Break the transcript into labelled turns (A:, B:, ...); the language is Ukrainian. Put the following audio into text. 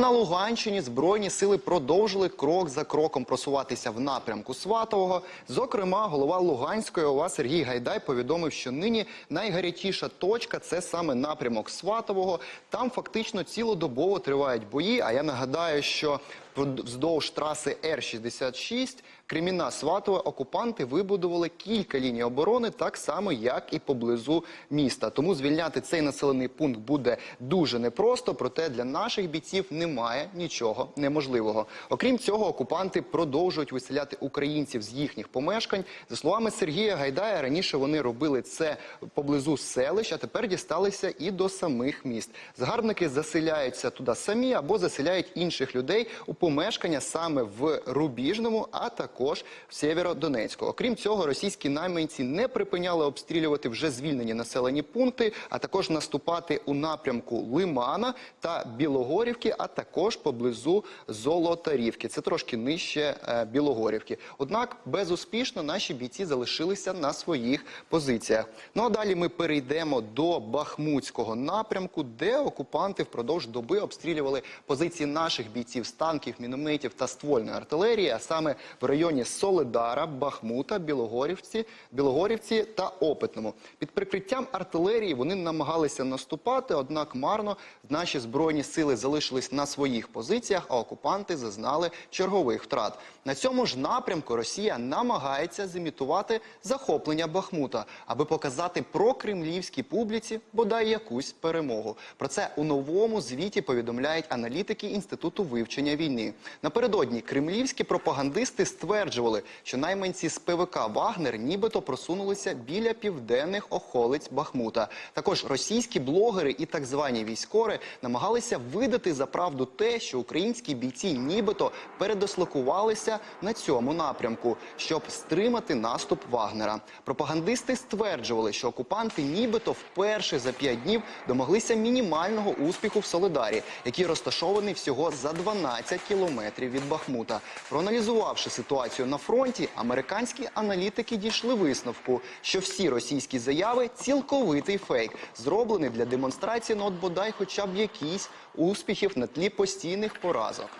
A: На Луганщині збройні сили продовжили крок за кроком просуватися в напрямку Сватового. Зокрема, голова Луганської ОВА Сергій Гайдай повідомив, що нині найгарячіша точка це саме напрямок Сватового. Там фактично цілодобово тривають бої. А я нагадаю, що вздовж траси Р-66 Креміна Сватове окупанти вибудували кілька ліній оборони, так само як і поблизу міста. Тому звільняти цей населений пункт буде дуже непросто. Проте для наших бійців немає нічого неможливого. Окрім цього, окупанти продовжують виселяти українців з їхніх помешкань. За словами Сергія Гайдая, раніше вони робили це поблизу селищ, а тепер дісталися і до самих міст. Загарбники заселяються туди самі або заселяють інших людей у помешкання саме в Рубіжному, а також в Сєвєродонецьку. Окрім цього, російські найманці не припиняли обстрілювати вже звільнені населені пункти, а також наступати у напрямку Лимана та Білогорівки, а також поблизу Золотарівки. Це трошки нижче е, Білогорівки. Однак безуспішно наші бійці залишилися на своїх позиціях. Ну а далі ми перейдемо до Бахмутського напрямку, де окупанти впродовж доби обстрілювали позиції наших бійців з танків, мінометів та ствольної артилерії, а саме в районі Соледара, Бахмута, Білогорівці, Білогорівці та Опитному. Під прикриттям артилерії вони намагалися наступати, однак марно наші збройні сили залишились на своїх позиціях, а окупанти зазнали чергових втрат. На цьому ж напрямку Росія намагається зімітувати захоплення Бахмута, аби показати прокремлівській публіці бодай якусь перемогу. Про це у новому звіті повідомляють аналітики інституту вивчення війни. Напередодні кремлівські пропагандисти стверджували, що найманці з ПВК Вагнер нібито просунулися біля південних охолиць Бахмута. Також російські блогери і так звані військори намагалися видати за правду те, що українські бійці нібито передислокувалися на цьому напрямку, щоб стримати наступ Вагнера. Пропагандисти стверджували, що окупанти нібито вперше за п'ять днів домоглися мінімального успіху в Солидарі, який розташований всього за 12 кілометрів від Бахмута. Проаналізувавши ситуацію на фронті, американські аналітики дійшли висновку, що всі російські заяви цілковитий фейк, зроблений для демонстрації, ну от бодай хоча б якісь успіхів на тлі постійних поразок.